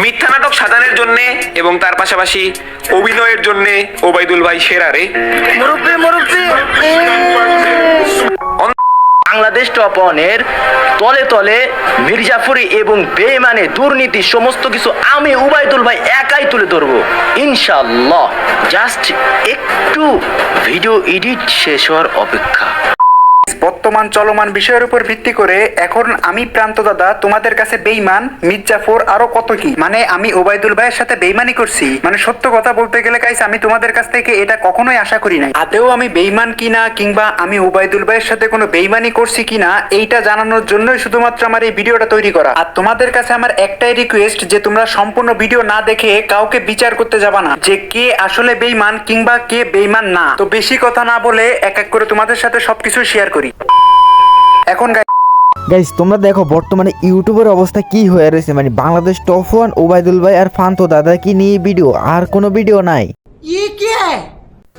মিথ্যা নাটক সাজানোর জন্য এবং তার পাশাপাশি অভিনয়ের জন্য ওবায়দুল ভাই মুরব্বী মুরব্বী! বাংলাদেশ টপ ওয়ানের তলে তলে মির্জাফরি এবং বেমানে দুর্নীতি সমস্ত কিছু আমি উবাইদুল ভাই একাই তুলে ধরবো। ইনশাল্লাহ জাস্ট একটু ভিডিও এডিট শেষ হওয়ার অপেক্ষা। বর্তমান চলমান বিষয়ের উপর ভিত্তি করে এখন আমি প্রান্ত দাদা, তোমাদের কাছে বেইমান মির্জাফর আরও কত কি? মানে আমি ওবায়দুল ভাইয়ের সাথে বেইমানি করছি। মানে সত্য কথা বলতে গেলে গাইস আমি তোমাদের কাছ থেকে এটা কখনোই আশা করি নাই। আদেও আমি বেইমান কিনা কিংবা আমি ওবায়দুল ভাইয়ের সাথে কোনো বেইমানি করছি কিনা, এইটা জানানোর জন্যই শুধুমাত্র আমার এই ভিডিওটা তৈরি করা। আর তোমাদের কাছে আমার একটাই রিকোয়েস্ট যে তোমরা সম্পূর্ণ ভিডিও না দেখে কাউকে বিচার করতে যাবা না। যে কে আসলে বেইমান কিংবা কে বেইমান না। তো বেশি কথা না বলে এক এক করে তোমাদের সাথে সবকিছু শেয়ার করি। এখন গাইস গাইস তোমরা দেখো বর্তমানে ইউটিউবের অবস্থা কি হয়ে রয়েছে? মানে বাংলাদেশ টপ ওয়ান ওবায়দুল ভাই আর ফান্তো দাদা কি নিয়ে ভিডিও আর কোনো ভিডিও নাই।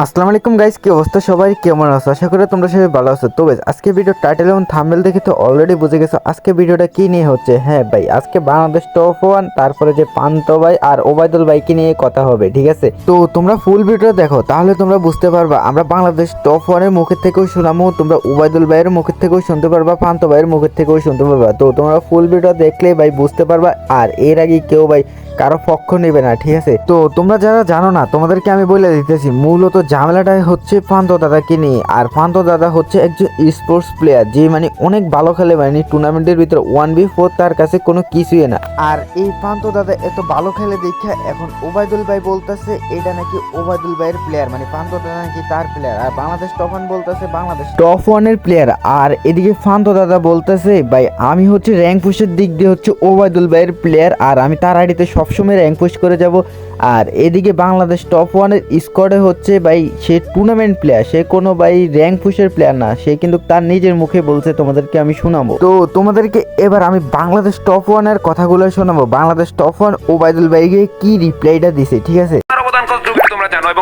আসসালামু আলাইকুম গাইস কি অবস্থা সবাই? কেমন আছো? আশা করি তোমরা সবাই ভালো আছো। তো গাইস আজকে ভিডিও টাইটেল এবং থাম্বনেল দেখে তো অলরেডি বুঝে গেছো আজকে ভিডিওটা কি নিয়ে হচ্ছে। হ্যাঁ ভাই, আজকে বাংলাদেশ টপ ওয়ান তারপরে যে পান্ত ভাই আর ওবায়দুল ভাইকে নিয়ে কথা হবে, ঠিক আছে? তো তোমরা ফুল ভিডিও দেখো, তাহলে তোমরা বুঝতে পারবা, আমরা বাংলাদেশ টপ ওয়ানের মুখের থেকেও শোনামো তোমরা ওবায়দুল ভাইয়ের মুখের থেকেও শুনতে পারবা, পান্ত ভাইয়ের মুখের থেকেও শুনতে পারবা। তো তোমরা ফুল ভিডিও দেখলে ভাই বুঝতে পারবা, আর এর আগে কেউ ভাই কারও পক্ষ নেবে না, ঠিক আছে? তো তোমরা যারা জানো না, তোমাদেরকে আমি বলে দিতেছি, মূলত ঝামেলাটাই হচ্ছে পান্ত দাদাকে নিয়ে। আর পান্ত দাদা হচ্ছে একজন স্পোর্টস প্লেয়ার যে মানে অনেক ভালো খেলে মানে টুর্নামেন্টের ভিতরে ওয়ান বি ফোর তার কাছে কোনো কিছুই না। আর এই পান্ত দাদা এত ভালো খেলে দেখে, এখন ওবায়দুল ভাই বলতেছে, এটা নাকি ওবায়দুল ভাইয়ের প্লেয়ার মানে পান্ত দাদা নাকি তার প্লেয়ার আর বাংলাদেশ টপ ওয়ান বলতেছে, বাংলাদেশ টপ ওয়ানের প্লেয়ার আর এদিকে ফান্ত দাদা বলতেছে, ভাই, আমি হচ্ছে র্যাঙ্ক পুশের দিক দিয়ে হচ্ছে ওবায়দুল ভাইয়ের প্লেয়ার আর আমি তার আইডিতে সবসময় র্যাঙ্ক পোস্ট করে যাব। আর এদিকে বাংলাদেশ টপ ওয়ানের স্কোয়াডে হচ্ছে ভাই, সে টুর্নামেন্ট প্লেয়ার সে কোনো ভাই র্যাঙ্ক পুশের প্লেয়ার না। সে কিন্তু তার নিজের মুখে বলছে, তোমাদেরকে আমি শোনাবো। তো তোমাদেরকে এবার আমি বাংলাদেশ টপ ওয়ানের কথাগুলো শোনাবো। বাংলাদেশ টপ ওয়ান ওবায়দুল ভাইকে কি রিপ্লাইটা দিছে, ঠিক আছে?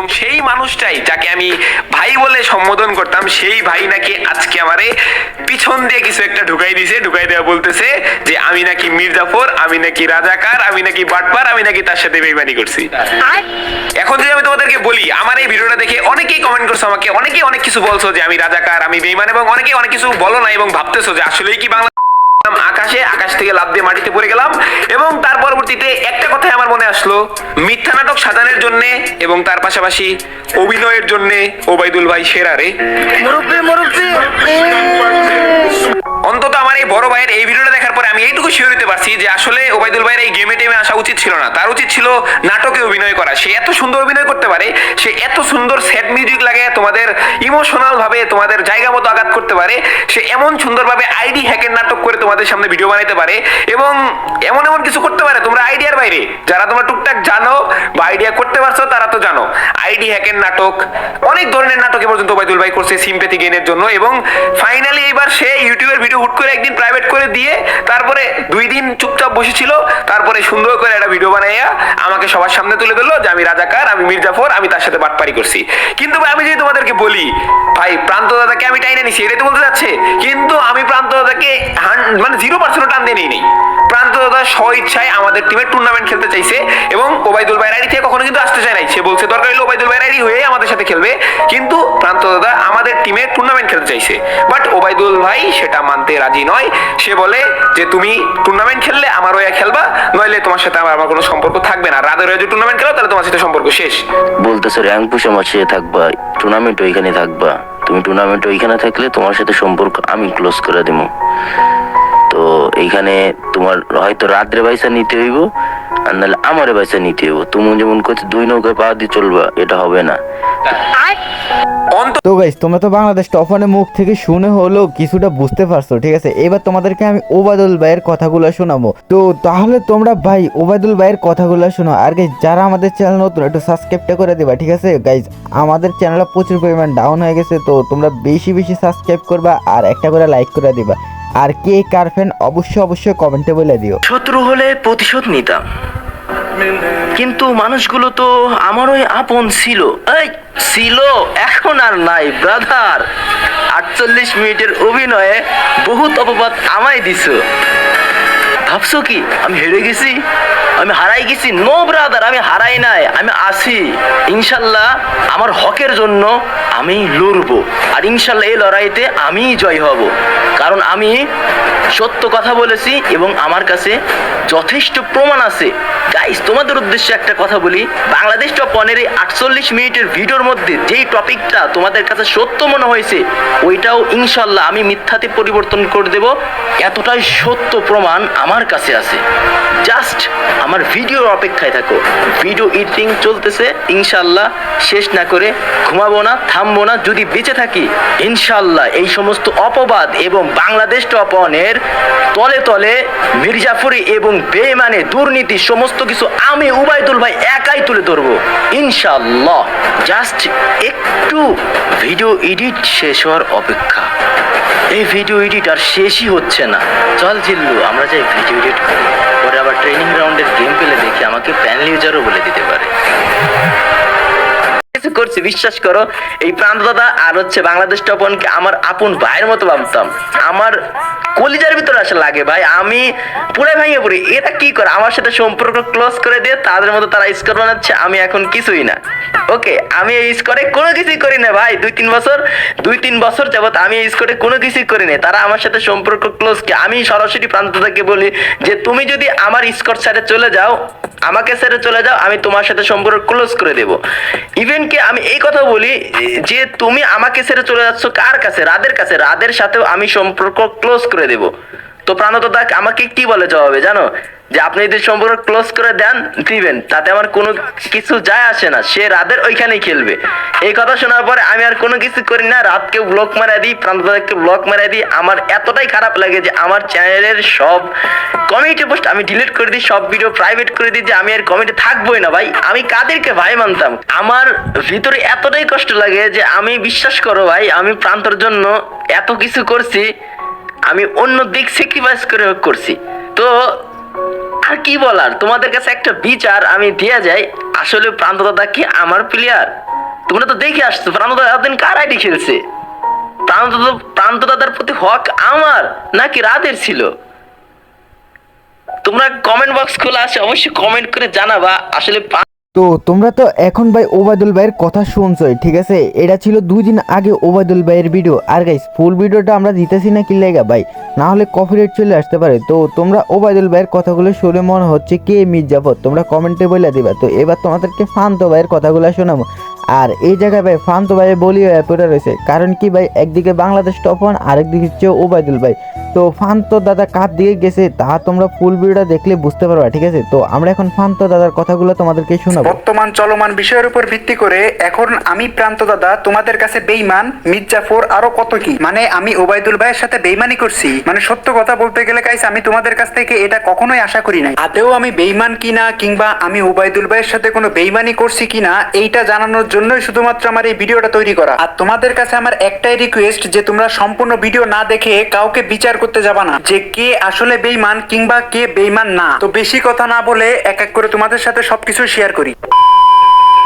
এবং সেই মানুষটাই যাকে আমি ভাই বলে সম্বোধন করতাম সেই ভাই নাকি আজকে আমারে পিছন দিয়ে কিছু একটা ঢুকাই দিছে ঢুকাই দেওয়া বলতেছে যে আমি নাকি মির্জাফর আমি নাকি রাজাকার আমি নাকি বাটপার আমি নাকি তার সাথে বেইমানি করছি। এখন যদি আমি তোমাদেরকে বলি আমার এই ভিডিওটা দেখে অনেকেই কমেন্ট করছ আমাকে অনেকেই অনেক কিছু বলছো যে আমি রাজাকার আমি বেইমান এবং অনেকেই অনেক কিছু বলো না এবং ভাবতেছো যে আসলেই কি বাংলা আকাশে আকাশ থেকে লাভ দিয়ে মাটিতে পড়ে গেলাম এবং তার পরবর্তীতে একটা কথাই আমার মনে আসলো। মিথ্যা নাটক সাজানোর জন্য এবং তার পাশাপাশি অভিনয়ের জন্য ওবায়দুল ভাই মুরব্বী মুরব্বী! অন্তত আমার এই বড় ভাইয়ের এই ভিডিওটা দেখার পরে আমি এইটুকু শিওর হতে পারছি যে আসলে ওবায়দুল ভাইয়ের এই গেমে টেমে আসা উচিত ছিল না। তার উচিত ছিল নাটকে অভিনয় করা। সে এত সুন্দর অভিনয় করতে পারে সে এত সুন্দর সেট মিউজিক লাগে তোমাদের ইমোশনাল ভাবে তোমাদের জায়গা মতো আঘাত করতে পারে সে এমন সুন্দরভাবে আইডি হ্যাকের নাটক করে তোমাদের সামনে ভিডিও বানাইতে পারে এবং এমন এমন কিছু করতে পারে তোমরা আইডিয়ার বাইরে। যারা তোমরা টুকটাক জানো বা আইডিয়া করতে পারছ, তারা তো জানো। আইডি হ্যাকের নাটক, অনেক ধরনের নাটক পর্যন্ত ওবায়দুল ভাই করছে সিম্পেথি গেনের জন্য এবং ফাইনালি এবার সে ইউটিউবের ভিডিও হুট করে একদিন প্রাইভেট করে দিয়ে তারপরে দুই দিন চুপচাপ বসেছিল, তারপরে সুন্দর করে একটা ভিডিও বানাইয়া আমাকে সবার সামনে তুলে দিল যে আমি রাজাকার, আমি মির্জাফর আমি তার সাথে বাটপারি করছি। কিন্তু ভাই, আমি যদি তোমাদেরকে বলি, ভাই, প্রান্ত দাদাকে আমি টাইনে নিছি, এটাই তো বলতে যাচ্ছে। কিন্তু আমি প্রান্ত দাদাকে মানে জিরো পার্সেন্ট টান দিয়ে নেই। প্রান্ত দাদা স্ব ইচ্ছায় আমাদের টিমের টুর্নামেন্ট খেলতে চাইছে এবং ওবায়দুল আইডি থেকে কখনো কিন্তু আসতে চায় নাই। সে বলছে, দরকার হলে ওবায়দুল আইডি হয়ে আমাদের সাথে খেলবে। কিন্তু প্রান্ত দাদা, আমাদের টিমে টুর্নামেন্ট খেলতে চাইছে। বাট ওবায়দুল ভাই সেটা মানতে রাজি নয়। সে বলে যে, তুমি টুর্নামেন্ট খেললে আমার হয়ে খেলবা, নইলে তোমার সাথে আমার আমার কোনো সম্পর্ক থাকবে না। রাদের হয়ে যদি টুর্নামেন্ট খেলো, তাহলে তোমার সাথে সম্পর্ক শেষ। বলতেছে, র্যাঙ্ক পুষে মাসে থাকবা টুর্নামেন্ট ওইখানে থাকবা। তুমি টুর্নামেন্ট ওইখানে থাকলে তোমার সাথে সম্পর্ক আমি ক্লোজ করে দিব তো এইখানে তোমার হয়তো রাত্রে পয়সা নিতে হইব আর নাহলে আমারে পয়সা নিতে হইব। তুমি যেমন করছ দুই নৌকায় পা দিয়ে চলবা এটা হবে না। তো গাইস তোমরা তো বাংলাদেশ টপ ওয়ানের মুখ থেকে শুনে হলেও কিছুটা বুঝতে পারছ ঠিক আছে? এবার তোমাদেরকে আমি ওবায়দুল ভাইয়ের কথাগুলো শোনাবো। তো তাহলে তোমরা ভাই ওবায়দুল ভাইয়ের কথাগুলো শোনো। আর গাইস যারা আমাদের চ্যানেল নতুন একটু সাবস্ক্রাইবটা করে দিবা ঠিক আছে? গাইস আমাদের চ্যানেলটা প্রচুর পরিমাণ ডাউন হয়ে গেছে তো তোমরা বেশি বেশি সাবস্ক্রাইব করবা আর একটা করে লাইক করে দিবা। আর কে কার ফ্যান অবশ্যই অবশ্যই কমেন্টে বলে দিও। শত্রু হলে প্রতিশোধ নিতাম। কিন্তু মানুষগুলো তো আমারই আপন ছিল। এই, ছিল, এখন আর নাই ব্রাদার আটচল্লিশ মিনিটের অভিনয়ে বহুত অপবাদ আমায় দিছ। ভাবছ কি? আমি হেরে গেছি, আমি হারাই গেছি। নো ব্রাদার আমি হারাই নাই, আমি আসি ইনশাল্লাহ আমার হকের জন্য আমি লড়বো। আর ইনশাল্লাহ এই লড়াইতে আমিই জয় হব। কারণ আমি সত্য কথা বলেছি এবং আমার কাছে যথেষ্ট প্রমাণ আছে। গাইস তোমাদের উদ্দেশ্যে একটা কথা বলি। বাংলাদেশ টপ ওয়ানের এই আটচল্লিশ মিনিটের ভিডিওর মধ্যে যেই টপিকটা তোমাদের কাছে সত্য মনে হয়েছে, ওইটাও ইনশাল্লাহ আমি মিথ্যাতে পরিবর্তন করে দেব। এতটাই সত্য প্রমাণ আমার কাছে আছে। জাস্ট আমার ভিডিওর অপেক্ষায় থাকো। ভিডিও এডিটিং চলতেছে, ইনশাল্লাহ শেষ না করে ঘুমাবো না, থামবো না, যদি বেঁচে থাকি, ইনশাল্লাহ এই সমস্ত অপবাদ এবং বাংলাদেশ টপ ওয়ানের তলে তলে মির্জাফরি এবং বেমানে দুর্নীতি সমস্ত কিছু আমি উবাইদুল ভাই একাই তুলে ধরবো। ইনশাল্লাহ। জাস্ট একটু ভিডিও এডিট শেষ হওয়ার অপেক্ষা। এই ভিডিও এডিট আর শেষই হচ্ছে না। চল জিল্লু আমরা যাই ভিডিও এডিট করি পরে আবার ট্রেনিং গ্রাউন্ডের গেম পেলে দেখি আমাকে প্যানেল ইউজারও বলে দিতে পারে। কিছু করছি, বিশ্বাস করো। এই প্রান্ত দাদা আর হচ্ছে বাংলাদেশ টপনকে আমার আপন ভাইয়ের মতো ভাবতাম। আমার কলিজার ভিতরে আসে লাগে ভাই। আমি পুরে ভেঙে পড়ি। এরা কি করে? আমার সাথে সম্পর্ক ক্লোজ করে দিয়ে তাদের মতো তারা স্কোর বানাচ্ছে, আমি এখন কিছুই না। ওকে আমি এই স্কোরে কোনো কিছুই করি না ভাই। দুই, তিন বছর, দুই, তিন বছর যাবত আমি এই স্কোরে কোনো কিছুই করি না তারা আমার সাথে সম্পর্ক ক্লোজ কি আমি সরাসরি প্রান্ত থেকে বলি যে, তুমি যদি আমার স্কোর ছেড়ে চলে যাও, আমাকে ছেড়ে চলে যাও, আমি তোমার সাথে সম্পর্ক ক্লোজ করে দেব। ইভেন কি আমি এই কথা বলি, যে তুমি আমাকে ছেড়ে চলে যাচ্ছ কার কাছে? রাদের কাছে। রাদের সাথেও আমি সম্পর্ক ক্লোজ করে দেব। তো প্রাণত দাক আমাকে কি বলে জবাবে, জানো? যে আপনি যদি সম্পর্ক ক্লোজ করে দেন, দিবেন। তাতে আমার কোনো কিছু যায় আসে না। সে রাতের ওইখানেই খেলবে। এই কথা শোনার পরে আমি আর কোনো কিছু করি না। রাতকে ব্লক মারা দিই প্রান্তদাকে ব্লক মারা দিই। আমার এতটাই খারাপ লাগে যে আমার চ্যানেলের সব কমিটি পোস্ট আমি ডিলিট করে দিই, সব ভিডিও প্রাইভেট করে দিই যে আমি আর কমিটি থাকবোই না ভাই। আমি কাদেরকে ভাই মানতাম? আমার ভিতরে এতটাই কষ্ট লাগে যে আমি বিশ্বাস করো ভাই, আমি প্রান্তর জন্য এত কিছু করছি। আমি অন্য দিক স্যাক্রিফাইস করে করছি। তো আর কি বলার? তোমাদের কাছে একটা বিচার আমি দিয়ে যাই। আসলে প্রান্ত দাদা কি আমার প্লেয়ার তোমরা তো দেখে আসছো, প্রান্ত দাদা এতদিন কার আইডি খেলছে? প্রান্ত প্রান্ত দাদার প্রতি হক আমার নাকি রাতের ছিল? তোমরা কমেন্ট বক্স খোলা আছে, অবশ্যই কমেন্ট করে জানাবা। আসলে তো তোমরা তো এখন ভাই ওবায়দুল ভাইয়ের কথা শুনছোই, ঠিক আছে? এটা ছিল দুই দিন আগে ওবায়দুল ভাইয়ের ভিডিও আর গাইস ফুল ভিডিওটা আমরা দিতেছি না কি লেগা ভাই? না হলে কপিরাইট চলে আসতে পারে। তো তোমরা ওবায়দুল ভাইয়ের কথাগুলো শুনে মনে হচ্ছে কে মির্জাফর? তোমরা কমেন্টে বলে দিবা। তো এবার তোমাদেরকে ফান্ত ভাইয়ের কথাগুলো শোনাবো। আর এই জায়গায় ভাই ফান্ত ভাই বলি পড়ে রয়েছে। কারণ কি ভাই, একদিকে বাংলাদেশ টপ ওয়ান আরেকদিকে হচ্ছে ওবায়দুল ভাই। তো ফান্ত দাদা কার দিকে গেছে, তা তোমরা ফুল ভিডিওটা দেখলে বুঝতে পারবা, ঠিক আছে? তো আমরা এখন ফান্ত দাদার কথাগুলো তোমাদেরকে শোনাবো। বর্তমান চলমান বিষয়ের উপর ভিত্তি করে এখন আমি প্রান্ত দাদা, তোমাদের কাছে বেইমান মির্জাফর আরও কত কি? মানে আমি ওবায়দুল ভাইয়ের সাথে বেইমানি করছি। মানে সত্য কথা বলতে গেলে গাইস আমি তোমাদের কাছ থেকে এটা কখনোই আশা করি নাই। আদেও আমি বেইমান কিনা কিংবা আমি ওবায়দুল ভাইয়ের সাথে কোনো বেইমানি করছি কিনা, এইটা জানানোর জন্যই শুধুমাত্র আমার এই ভিডিওটা তৈরি করা। আর তোমাদের কাছে আমার একটাই রিকোয়েস্ট যে তোমরা সম্পূর্ণ ভিডিও না দেখে কাউকে বিচার করতে যাবা না। যে কে আসলে বেইমান কিংবা কে বেইমান না। তো বেশি কথা না বলে এক এক করে তোমাদের সাথে সবকিছু শেয়ার করি।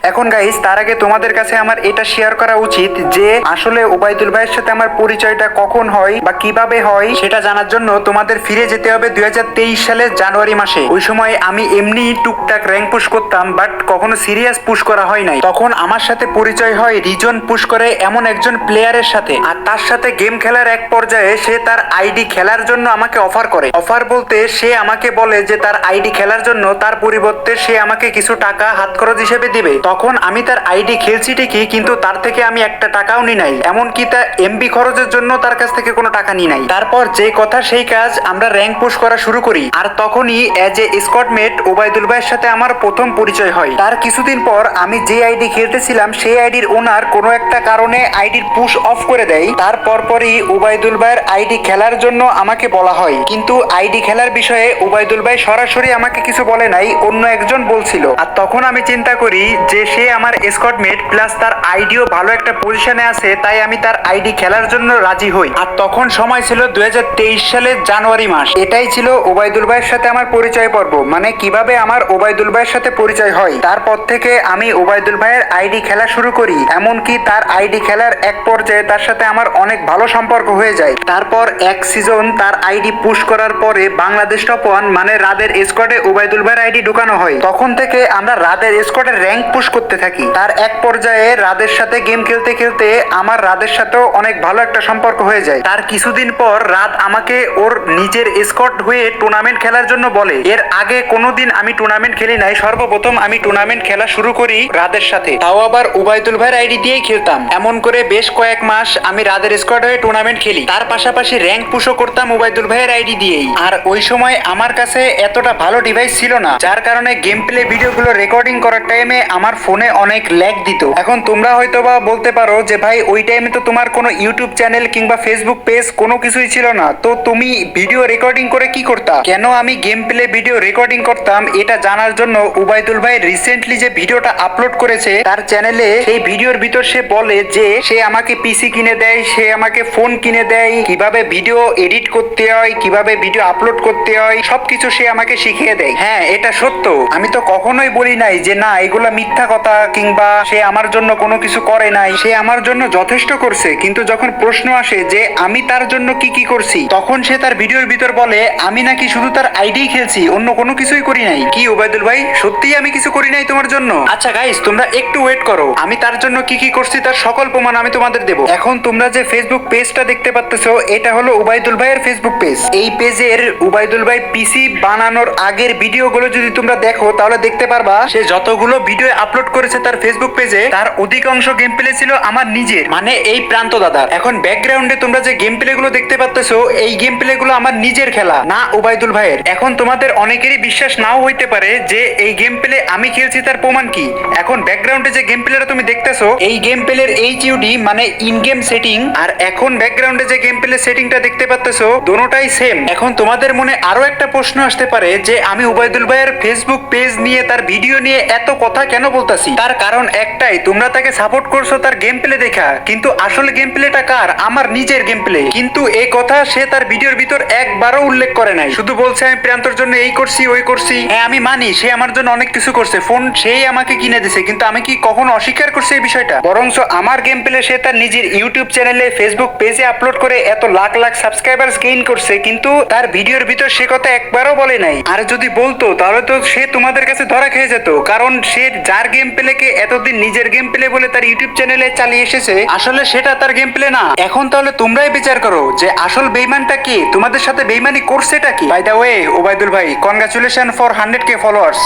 এখন গাইস তার আগে তোমাদের কাছে আমার এটা শেয়ার করা উচিত যে আসলে ওবায়দুল ভাইয়ের সাথে আমার পরিচয়টা কখন হয় বা কীভাবে হয় সেটা জানার জন্য তোমাদের ফিরে যেতে হবে দু হাজার তেইশ সালের জানুয়ারি মাসে। ওই সময় আমি এমনি টুকটাক র্যাঙ্ক পুশ করতাম বাট কখনো সিরিয়াস পুশ করা হয় নাই। তখন আমার সাথে পরিচয় হয় রিজন পুশ করে এমন একজন প্লেয়ারের সাথে। আর তার সাথে গেম খেলার এক পর্যায়ে সে তার আইডি খেলার জন্য আমাকে অফার করে। অফার বলতে সে আমাকে বলে যে তার আইডি খেলার জন্য তার পরিবর্তে সে আমাকে কিছু টাকা হাত খরচ হিসেবে দিবে। তখন আমি তার আইডি খেলছি ঠিকই, কিন্তু তার থেকে আমি একটা টাকাও নি নাই। এমনকি তার এমবি খরচের জন্য তার কাছ থেকে কোনো টাকা নি নাই। তারপর যে কথা সেই কাজ আমরা র্যাঙ্ক পুশ করা শুরু করি। আর তখনই অ্যাজ এ স্কটমেট ওবায়দুল ভাইয়ের সাথে আমার প্রথম পরিচয় হয়। তার কিছুদিন পর আমি যে আইডি খেলতেছিলাম, সেই আইডির ওনার কোনো একটা কারণে আইডির পুশ অফ করে দেয়। তারপর পরই ওবায়দুল ভাইয়ের আইডি খেলার জন্য আমাকে বলা হয়। কিন্তু আইডি খেলার বিষয়ে ওবায়দুল ভাই সরাসরি আমাকে কিছু বলে নাই, অন্য একজন বলছিল। আর তখন আমি চিন্তা করি যে সে আমার স্কটমেট প্লাস তার আইডিও ভালো একটা পজিশনে আছে, তাই আমি তার আইডি খেলার জন্য রাজি হই। আর তখন সময় ছিল দু হাজার তেইশ সালের জানুয়ারি মাস। এটাই ছিল ওবায়দুল ভাইয়ের সাথে আমার পরিচয় পর্ব। মানে কীভাবে আমার ওবায়দুল ভাইয়ের সাথে পরিচয় হয়। তারপর থেকে আমি ওবায়দুল ভাইয়ের আইডি খেলা শুরু করি। এমনকি তার আইডি খেলার এক পর্যায়ে তার সাথে আমার অনেক ভালো সম্পর্ক হয়ে যায়। তারপর এক সিজন তার আইডি পুশ করার পরে বাংলাদেশ টপ ওয়ান মানে রাদের স্কোয়াডে ওবায়দুল ভাইয়ের আইডি ঢুকানো হয়। তখন থেকে আমরা রাদের স্কোয়াডের র্যাঙ্ক পুশ করতে থাকি। তার এক পর্যায়ে রাদের সাথে গেম খেলতে খেলতে আমার রাদের সাথেও অনেক ভালো একটা সম্পর্ক হয়ে যায়। তার কিছুদিন পর রাত আমাকে ওর নিজের স্কট হয়ে টুর্নামেন্ট খেলার জন্য বলে। এর আগে কোনোদিন আমি টুর্নামেন্ট খেলি নাই, সর্বপ্রথম আমি টুর্নামেন্ট খেলা শুরু করি রাদের সাথে। তাও আবার উবায়দুল ভাইয়ের আইডি দিয়েই খেলতাম। এমন করে বেশ কয়েক মাস আমি রাদের স্কোয়াড হয়ে টুর্নামেন্ট খেলি। তার পাশাপাশি র্যাঙ্ক পুশও করতাম উবায়দুল ভাইয়ের আইডি দিয়েই। আর ওই সময় আমার কাছে এতটা ভালো ডিভাইস ছিল না, যার কারণে গেম প্লে ভিডিওগুলো রেকর্ডিং করার টাইমে আমার ফোনে অনেক ল্যাগ দিত। এখন তোমরা হয়তো বা বলতে পারো যে, ভাই, ওই টাইমে তো তোমার কোনো ইউটিউব চ্যানেল কিংবা ফেসবুক পেজ কোনো কিছুই ছিল না। তো তুমি ভিডিও রেকর্ডিং করে কি করতা? কেন আমি গেম প্লে ভিডিও রেকর্ডিং করতাম? এটা জানার জন্য উবাইদুল ভাই রিসেন্টলি যে ভিডিওটা আপলোড করেছে, তার চ্যানেলে সেই ভিডিওর ভিতর সে বলে যে, সে আমাকে পিসি কিনে দেয়, সে আমাকে ফোন কিনে দেয়, কীভাবে ভিডিও এডিট করতে হয়, কীভাবে ভিডিও আপলোড করতে হয়, সবকিছু সে আমাকে শিখিয়ে দেয়। হ্যাঁ এটা সত্য। আমি তো কখনোই বলি নাই যে, না, এগুলা মিথ্যা কথা কিংবা সে আমার জন্য কোনো কিছু করে নাই, সে আমার জন্য যথেষ্ট করছে। কিন্তু যখন প্রশ্ন আসে যে আমি তার জন্য কি কি করছি, তখন সে তার ভিডিওর ভিতর বলে, আমি নাকি শুধু তার আইডি খেলছি, অন্য কোনো কিছুই করি নাই। কি, ওবায়দুল ভাই? সত্যিই আমি কিছু করি নাই তোমার জন্য? আচ্ছা গাইস তোমরা একটু ওয়েট করো। আমি তার জন্য কি কি করছি তার সকল প্রমাণ আমি তোমাদের দেবো। এখন তোমরা যে ফেসবুক পেজটা দেখতে পাচ্তেছো এটা হলো উবাইদুল ভাইয়ের ফেসবুক পেজ এই পেজের উবাইদুল ভাই পিসি বানানোর আগের ভিডিওগুলো যদি তোমরা দেখো, তাহলে দেখতে পারবা, সে যতগুলো ভিডিও আপলোড করেছে তার ফেসবুক পেজে তার অধিকাংশ গেম প্লে ছিল আমার নিজের। মানে এই প্রান্ত দাদা এখন ব্যাকগ্রাউন্ডে তোমরা যে গেম প্লে গুলো দেখতে পাচ্তেছো এই গেম প্লে গুলো আমার নিজের খেলা, না ওবাইদুল ভাইয়ের। এখন তোমাদের অনেকেরই বিশ্বাস নাও হইতে পারে যে এই গেম প্লে আমি খেলছি তার প্রমাণ কি? এখন ব্যাকগ্রাউন্ডে যে গেম প্লেটা তুমি দেখতেছো, এই গেম প্লের এইচ ইউডি মানে ইন গেম সেটিং আর এখন ব্যাকগ্রাউন্ডে যে গেম প্লে সেটিংটা দেখতে পাচ্তেছো দোনোটাই সেম এখন তোমাদের মনে আরও একটা প্রশ্ন আসতে পারে যে, আমি উবাইদুল ভাইয়ের ফেসবুক পেজ নিয়ে, তার ভিডিও নিয়ে এত কথা কেন বলতাছি। তার কারণ একটাই, তোমরা তাকে সাপোর্ট করছ তার গেম প্লে দেখা। কিন্তু আসলে গেম প্লেটা কার? আমার নিজের গেম প্লে কিন্তু এই কথা সে তার ভিডিওর ভিতর একবারও উল্লেখ করে নাই। শুধু বলছে, আমি প্রান্তর জন্য এই করছি, ওই করছি। হ্যাঁ আমি মানি, সে আমার জন্য অনেক কিছু করছে। ফোন সেই আমাকে কিনে দিছে, কিন্তু আমি কি কখনো অস্বীকার করছি এই বিষয়টা? বরঞ্চ আমার গেম প্লে সে তার নিজের ইউটিউব চ্যানেলে ফেসবুক পেজে আপলোড করে এত লাখ লাখ সাবস্ক্রাইবার গেইন করছে, কিন্তু তার ভিডিওর ভিতর সে কথা একবারও বলে নাই। আর যদি বলতো, তাহলে তো সে তোমাদের কাছে ধরা খেয়ে যেত। কারণ সে যার গেম প্লেকে এতদিন নিজের গেম প্লে বলে তার ইউটিউব চ্যানেলে চালিয়ে এসেছে আসলে সেটা তার গেম প্লে না। এখন তাহলে তোমরাই বিচার করো যে আসল বেইমানটা কি? তোমাদের সাথে বেইমানি করছেটা কি? বাই দা ওয়ে ওবাইদুল ভাই congratulation for hundred K followers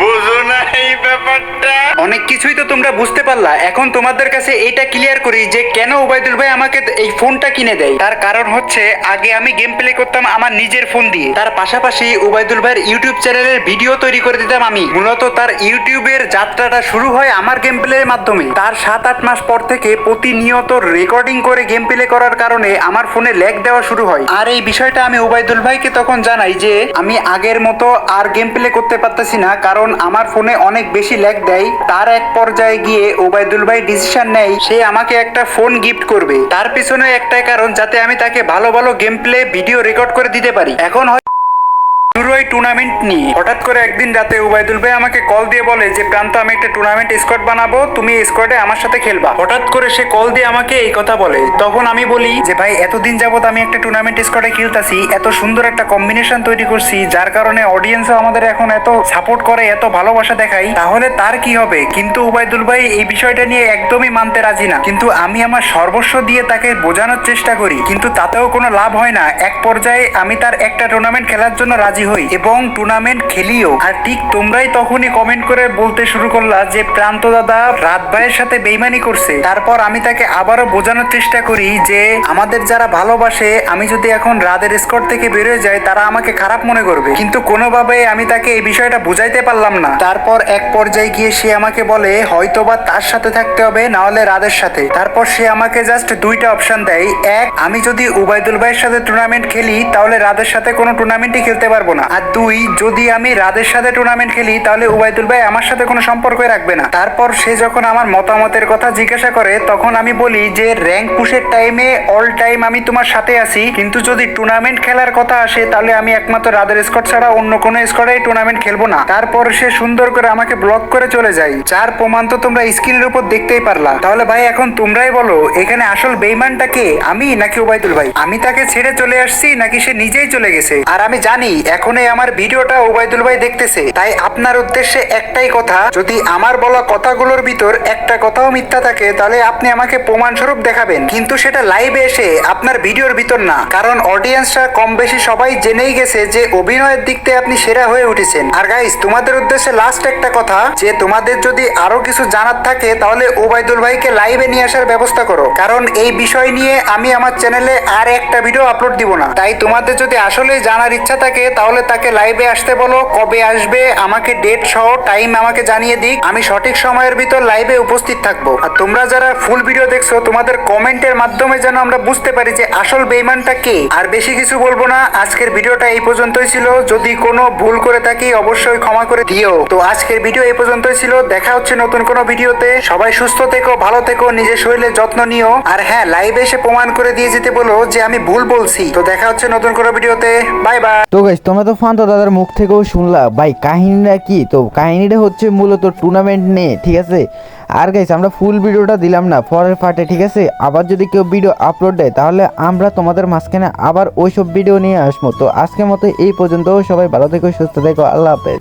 বুঝো না এই ব্যাপারটা। অনেক কিছুই তো তোমরা বুঝতে পারলা। এখন তোমাদের কাছে এটা ক্লিয়ার করি যে কেন ওবায়দুল ভাই আমাকে এই ফোনটা কিনে দেয়। তার কারণ হচ্ছে আগে আমি গেম প্লে করতাম আমার নিজের ফোন দিয়ে। তার পাশাপাশি ওবায়দুল ভাইয়ের ইউটিউব চ্যানেলের ভিডিও তৈরি করে দিতাম আমি। মূলত তার ইউটিউবের যাত্রাটা শুরু হয় আমার গেম প্লের মাধ্যমে। তার সাত, আট মাস পর থেকে প্রতিনিয়ত রেকর্ডিং করে গেম প্লে করার কারণে আমার ফোনে ল্যাগ দেওয়া শুরু হয়। আর এই বিষয়টা আমি ওবায়দুল ভাইকে তখন জানাই যে, আমি আগের মতো আর গেম প্লে করতে পারতেছি না, কারণ আমার ফোনে অনেক বেশি ল্যাগ দেয়। তার এক পর্যায়ে গিয়ে ওবায়দুল ভাই ডিসিশন নেয়, সে আমাকে একটা ফোন গিফট করবে। তার পিছনে একটাই কারণ, যাতে আমি তাকে ভালো ভালো গেম প্লে ভিডিও রেকর্ড করে দিতে পারি। এখন হয় টুর্নামেন্ট নিয়ে। হঠাৎ করে একদিন রাতে উবাইদুল ভাই আমাকে কল দিয়ে বলে যে, প্রান্ত, আমি একটা টুর্নামেন্ট স্কোয়াড বানাবো, তুমি স্কোয়াডে আমার সাথে খেলবা। হঠাৎ করে সে কল দিয়ে আমাকে এই কথা বলে। তখন আমি বলি যে, ভাই, এতদিন যাবত আমি একটা টুর্নামেন্ট স্কোয়াডে খেলতাছি, এত সুন্দর একটা কম্বিনেশন তৈরি করছি, যার কারণে অডিয়েন্সও আমাদের এখন এত সাপোর্ট করে, এত ভালোবাসা দেখাই তাহলে তার কি হবে? কিন্তু উবাইদুল ভাই এই বিষয়টা নিয়ে একদমই মানতে রাজি না। কিন্তু আমি আমার সর্বস্ব দিয়ে তাকে বোঝানোর চেষ্টা করি, কিন্তু তাতেও কোনো লাভ হয় না। এক পর্যায়ে আমি তার একটা টুর্নামেন্ট খেলার জন্য রাজি হই। এবং টুর্নামেন্ট খেলিও। আর ঠিক তোমরাই তখনই কমেন্ট করে বলতে শুরু করলা যে, প্রান্ত দাদা, রাত ভাইয়ের সাথে বেইমানি করছে। তারপর আমি তাকে আবারও বোঝানোর চেষ্টা করি যে, আমাদের যারা ভালোবাসে, আমি যদি এখন রাদের স্কট থেকে বেরোয় যাই, তারা আমাকে খারাপ মনে করবে। কিন্তু কোনোভাবে আমি তাকে এই বিষয়টা বুঝাইতে পারলাম না। তারপর এক পর্যায়ে গিয়ে সে আমাকে বলে, হয়তোবা তার সাথে থাকতে হবে না হলে রাদের সাথে। তারপর সে আমাকে জাস্ট দুইটা অপশন দেয়। এক, আমি যদি উবাইদুল ভাইয়ের সাথে টুর্নামেন্ট খেলি, তাহলে রাদের সাথে কোনো টুর্নামেন্টই খেলতে পারব না। আর দুই যদি আমি রাদের সাথে টুর্নামেন্ট খেলি, তাহলে উবাইদুল ভাই আমার সাথে কোনো সম্পর্কই রাখবে না। তারপর সে যখন আমার মতামতের কথা জিজ্ঞাসা করে, তখন আমি বলি যে, র্যাঙ্ক পুশের টাইমে অল টাইম আমি তোমার সাথে আছি, কিন্তু যদি টুর্নামেন্ট খেলার কথা আসে, তাহলে আমি একমাত্র রাদের স্কট ছাড়া অন্য কোনো স্কোয়াডে টুর্নামেন্ট খেলব না। তারপর সে সুন্দর করে আমাকে ব্লক করে চলে যায়, যার প্রমাণ তো তোমরা স্ক্রিনের উপর দেখতেই পারলা। তাহলে ভাই, এখন তোমরাই বলো, এখানে আসল বেইমানটা কে, আমি নাকি ওবায়দুল ভাই? আমি তাকে ছেড়ে চলে আসছি, নাকি সে নিজেই চলে গেছে? আর আমি জানি এখন আমার ভিডিওটা ওবায়দুল ভাই দেখতেছে, তাই আপনার উদ্দেশ্যে একটাই কথা, যদি আমার বলা কথাগুলোর ভিতর একটা কথাও মিথ্যা থাকে, তাহলে আপনি আমাকে প্রমাণস্বরূপ দেখাবেন। কিন্তু সেটা লাইভে এসে আপনার ভিডিওর ভিতর না, কারণ অডিয়েন্সরা কম বেশি সবাই জেনেই গেছে যে অভিনয়ের দিক থেকে আপনি সেরা হয়ে উঠেছেন। আর গাইস তোমাদের উদ্দেশ্যে লাস্ট একটা কথা, যে তোমাদের যদি আরও কিছু জানার থাকে, তাহলে ওবায়দুল ভাইকে লাইভে নিয়ে আসার ব্যবস্থা করো। কারণ এই বিষয় নিয়ে আমি আমার চ্যানেলে আর একটা ভিডিও আপলোড দিব না। তাই তোমাদের যদি আসলে জানার ইচ্ছা থাকে, তাহলে তাকে লাইভে আসতে বলো, কবে আসবে, আমাকে ডেট সহ টাইম আমাকে জানিয়ে দিক, আমি সঠিক সময়ের ভিতর লাইভে উপস্থিত থাকব। আর তোমরা যারা ফুল ভিডিও দেখছ, তোমাদের কমেন্টের মাধ্যমে যেন আমরা বুঝতে পারি যে আসল বেইমানটা কে। আর বেশি কিছু বলব না, আজকের ভিডিওটা এই পর্যন্তই ছিল। যদি কোনো ভুল করে থাকি, অবশ্যই ক্ষমা করে দিও। তো আজকের ভিডিও এই পর্যন্তই ছিল। দেখা হচ্ছে নতুন কোনো ভিডিওতে। সবাই সুস্থ থেকো, ভালো থেকো, নিজের শরীরের যত্ন নিও। আর হ্যাঁ লাইভে এসে প্রমাণ করে দিয়ে যেতে বলো যে আমি ভুল বলছি। তো দেখা হচ্ছে নতুন কোনো ভিডিওতে। বাই বাই তো গাইস তোমরা তো ফান্ত দাদার মুখ থেকেও শুনলাম। ভাই, কাহিনীটা কি? তো কাহিনীটা হচ্ছে মূলত টুর্নামেন্ট নিয়ে, ঠিক আছে? আর গাইস আমরা ফুল ভিডিওটা দিলাম না, পরের পার্টে ঠিক আছে? আবার যদি কেউ ভিডিও আপলোড দেয়, তাহলে আমরা তোমাদের মাঝখানে আবার ওইসব ভিডিও নিয়ে আসব। তো আজকের মতো এই পর্যন্ত, সবাই ভালো থেকো, সুস্থ থেকো, আল্লাহ হাফেজ।